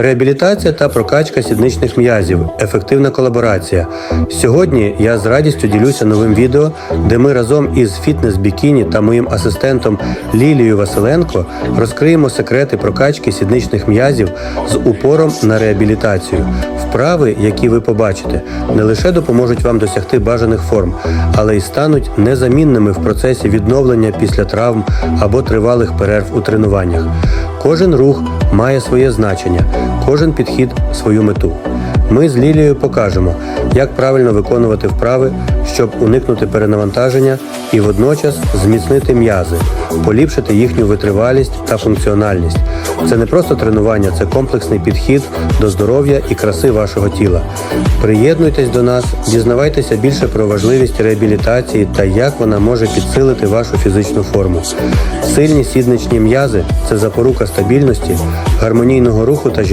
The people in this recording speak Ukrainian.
Реабілітація та прокачка сідничних м'язів. Ефективна колаборація. Сьогодні я з радістю ділюся новим відео, де ми разом із фітнес-бікіні та моїм асистентом Лілією Василенко розкриємо секрети прокачки сідничних м'язів з упором на реабілітацію. Вправи, які ви побачите, не лише допоможуть вам досягти бажаних форм, але й стануть незамінними в процесі відновлення після травм або тривалих перерв у тренуваннях. Кожен рух має своє значення, кожен підхід свою мету. Ми з Лілією покажемо, як правильно виконувати вправи, щоб уникнути перенавантаження і водночас зміцнити м'язи, поліпшити їхню витривалість та функціональність. Це не просто тренування, це комплексний підхід до здоров'я і краси вашого тіла. Приєднуйтесь до нас, дізнавайтеся більше про важливість реабілітації та як вона може підсилити вашу фізичну форму. Сильні сідничні м'язи це запорука стабільності, гармонійного руху та жінок.